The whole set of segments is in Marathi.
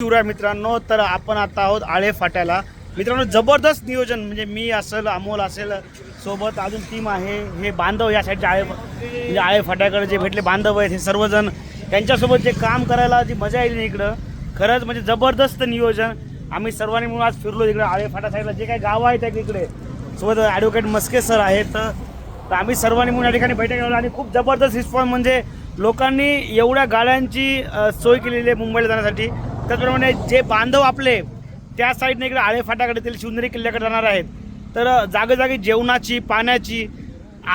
शिवराय मित्रांनो तर आपण आता आहोत आळे फाट्याला. मित्रांनो जबरदस्त नियोजन म्हणजे मी असेल अमोल असेल सोबत अजून टीम आहे हे बांधव या साईडचे आळे म्हणजे आळे फाट्याकडे जे भेटले बांधव आहेत हे सर्वजण त्यांच्यासोबत जे काम करायला जी मजा येईल इकडं खरंच म्हणजे जबरदस्त नियोजन. आम्ही सर्वांनी म्हणून आज फिरलो इकडे आळे फाटा साईडला. जे काही गावं आहेत त्या इकडे सोबत ॲडव्होकेट मस्के सर आहेत. तर आम्ही सर्वांनी म्हणून या ठिकाणी बैठक लावली आणि खूप जबरदस्त रिस्पॉन्स म्हणजे लोकांनी एवढ्या गाड्यांची सोय केलेली आहे मुंबईला जाण्यासाठी. त्याचप्रमाणे जे बांधव आपले त्या साईडने इकडे आळे फाटाकडे शिवनेरी किल्ल्याकडे जाणार आहेत. तर जागोजागी जेवणाची पाण्याची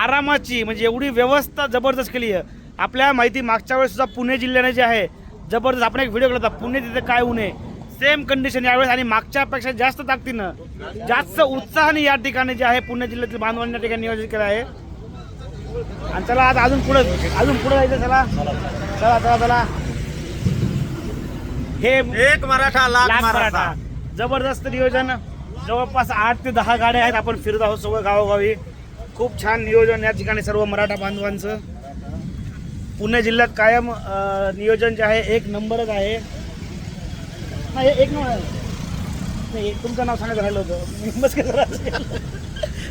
आरामाची म्हणजे एवढी व्यवस्था जबरदस्त केली आहे. आपल्या माहिती मागच्या वेळेससुद्धा पुणे जिल्ह्याने जे आहे जबरदस्त आपण एक व्हिडिओ केला होता पुणे तिथे काय उणे सेम कंडिशन यावेळेस आणि मागच्यापेक्षा जास्त ताकदीनं जास्त उत्साहाने या ठिकाणी जे आहे पुणे जिल्ह्यातील बांधवांनी या ठिकाणी नियोजित केलं आहे. आणि चला आज अजून पुढे अजून पुढे जायचं चला. चला चला चला. हे एक मराठा लाख मराठा. जबरदस्त नियोजन. जवळपास आठ ते दहा गाड्या आहेत. आपण फिरत आहोत सगळं गावोगावी. खूप छान नियोजन या ठिकाणी सर्व मराठा बांधवांचं. पुणे जिल्ह्यात कायम नियोजन जे आहे एक नंबरच आहे. नाही एक नंबर. नाही तुमचं नाव सांगायचं राहिलं होतं. मी बस.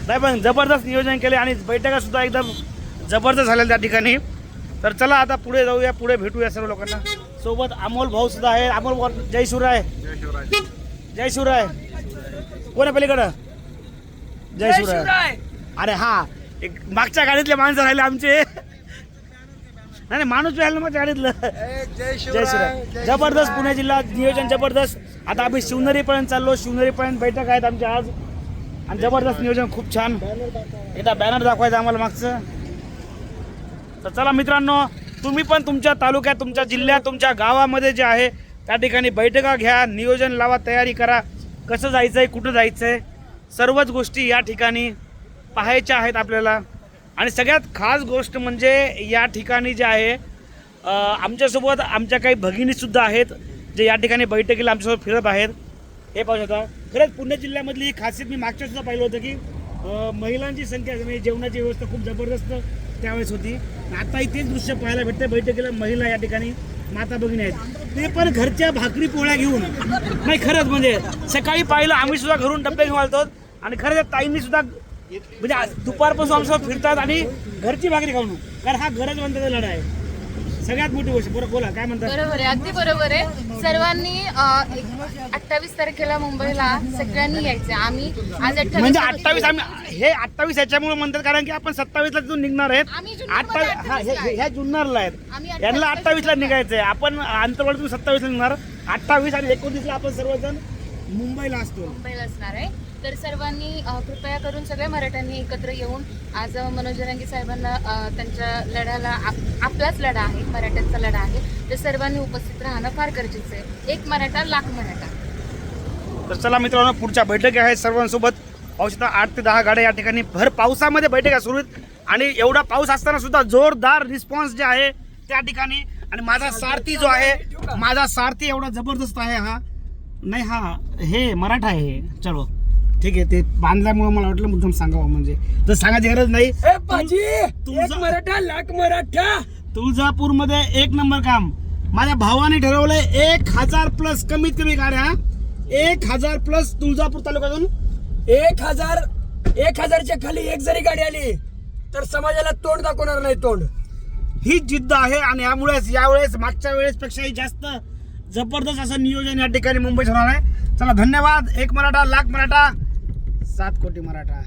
नाही पण जबरदस्त नियोजन केले आणि बैठका सुद्धा एकदम जबरदस्त झाल्या त्या ठिकाणी. तर चला आता पुढे जाऊया पुढे भेटूया सर्व लोकांना. सोबत अमोल भाऊ सुद्धा आहे अमोल भाऊ जय शिवराय. जय शिवराय. कोण आहे पलीकडं? जय शिवराय. अरे हा एक मागच्या गाडीतले माणसं राहिले आमचे. नाही नाही, माणूस राहिला मग गाडीतलं. जय जय शिवराय जबरदस्त पुणे जिल्हा नियोजन जबरदस्त. आता आम्ही शिवनेरीपर्यंत चाललो. शिवनेरीपर्यंत बैठक आहेत आमच्या आज. आणि जबरदस्त नियोजन खूप छान. एकदा बॅनर दाखवायचं आम्हाला मागचं. तर चला मित्रांनो तुम्ही पण तुमच्या तालुक्यात तुमच्या जिल्ह्यात तुमच्या गावामध्ये जे आहे त्या ठिकाणी बैठका घ्या नियोजन लावा तयारी करा. कसं जायचं आहे कुठं जायचं आहे सर्वच गोष्टी या ठिकाणी पाहायच्या आहेत आपल्याला. आणि सगळ्यात खास गोष्ट म्हणजे या ठिकाणी जे आहे आमच्यासोबत आमच्या काही भगिनीसुद्धा आहेत जे या ठिकाणी बैठकीला आमच्यासोबत फिरत आहेत. हे पाहू शकता. खरंच पुणे जिल्ह्यामधली ही खासियत मी मागच्यासुद्धा पाहिलं होतं की महिलांची संख्या म्हणजे जेवणाची व्यवस्था खूप जबरदस्त. त्यावेळेस होती. आता इथेच दृश्य पाहायला भेटते बैठकीला महिला या ठिकाणी माता भगिनी आहेत. ते पण घरच्या भाकरी पोळ्या घेऊन. नाही खरंच म्हणजे सकाळी पाहिलं आम्ही सुद्धा घरून डब्बे घेऊन आलतो. आणि खरंच त्या ताईंनी सुद्धा म्हणजे दुपारपासून आमच्यासोबत फिरतात आणि घरची भाकरी खाऊन. कारण हा गरजवंताचा लढा आहे. सगळ्यात मोठी गोष्ट बरं बोला काय म्हणतात बरोबर आहे अगदी बरोबर आहे. सर्वांनी अठ्ठावीस तारखेला मुंबईला सगळ्यांनी यायचं. आम्ही आज अठ्ठावीस म्हणजे अठ्ठावीस आम्ही हे अठ्ठावीस याच्यामुळे म्हणतात कारण की आपण सत्तावीसला तिथून निघणार आहेत. अठ्ठावीस हा हे- 28 ला हे- ह्या जुन्नरला आहेत. यांना 28 अठ्ठावीसला निघायचं आहे आपण आंतरवाडीतून सत्तावीसला निघणार. अठ्ठावीस आणि एकोणतीसला आपण सर्वजण मुंबईला असतो. मुंबईला असणार आहे. तर सर्वांनी कृपया करून सगळ्या मराठ्यांनी एकत्र येऊन आज मनोज रंगी साहेबांना त्यांच्या लढ्याला आप- आपलाच लढा आहे मराठ्यांचा लढा आहे. तर सर्वांनी उपस्थित राहणं फार गरजेचं आहे. एक मराठा लाख मराठा. तर चला मित्रांनो पुढच्या बैठकी आहेत सर्वांसोबत. पाहू आठ ते दहा गाड्या या ठिकाणी. भर पावसामध्ये बैठका सुरू आहेत. आणि एवढा पाऊस असताना सुद्धा जोरदार रिस्पॉन्स जे आहे त्या ठिकाणी. आणि माझा सारथी जो आहे माझा सारथी एवढा जबरदस्त आहे हा. नाही हा हे मराठा आहे. चलो. ठीक आहे ते बांधल्यामुळे मला वाटलं मुद्दाम सांगावं म्हणजे. तर सांगायची गरज नाही. ए पाजी तुमचा- एक मराठा लाख मराठा. तुळजापूरमध्ये एक नंबर काम. माझ्या भावाने ठरवलंय एक हजार प्लस कमीत कमी गाड्या एक हजार प्लस तुळजापूर तालुक्यातून. एक हजार एक हजारच्या खाली एक जरी गाडी आली तर समाजाला तोंड दाखवणार नाही तोंड. ही जिद्द आहे आणि यामुळेच यावेळेस मागच्या वेळेस पेक्षाही जास्त जबरदस्त असं नियोजन या ठिकाणी मुंबईत होणार आहे. चला धन्यवाद. एक मराठा लाख मराठा. सात कोटी मराठा.